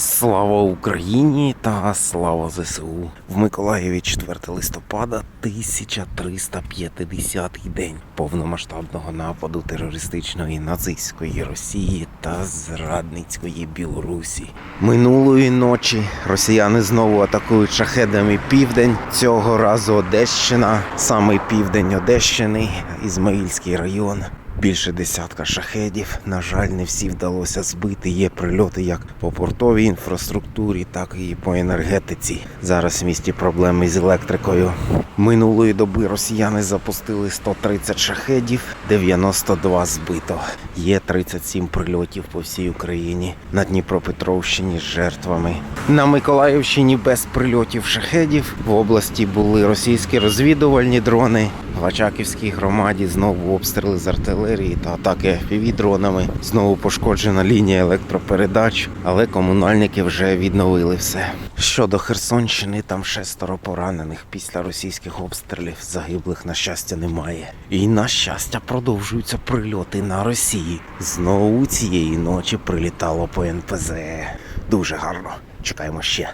Слава Україні та слава ЗСУ. В Миколаєві 4 листопада 1350 день повномасштабного нападу терористичної нацистської Росії та зрадницької Білорусі. Минулої ночі росіяни знову атакують шахедами південь. Цього разу Одещина, самий південь Одещини, Ізмаїльський район. Більше десятка шахедів. На жаль, не всі вдалося збити. Є прильоти як по портовій інфраструктурі, так і по енергетиці. Зараз в місті проблеми з електрикою. Минулої доби росіяни запустили 130 шахедів, 92 збито. Є 37 прильотів по всій Україні. На Дніпропетровщині з жертвами. На Миколаївщині без прильотів шахедів. В області були російські розвідувальні дрони. В Очаківській громаді знову обстріли з артилерії та атаки FPV-дронами. Знову пошкоджена лінія електропередач, але комунальники вже відновили все. Щодо Херсонщини, там шестеро поранених після російських обстрілів. Загиблих, на щастя, немає. І на щастя, продовжуються прильоти на Росії. Знову цієї ночі прилітало по НПЗ. Дуже гарно. Чекаємо ще.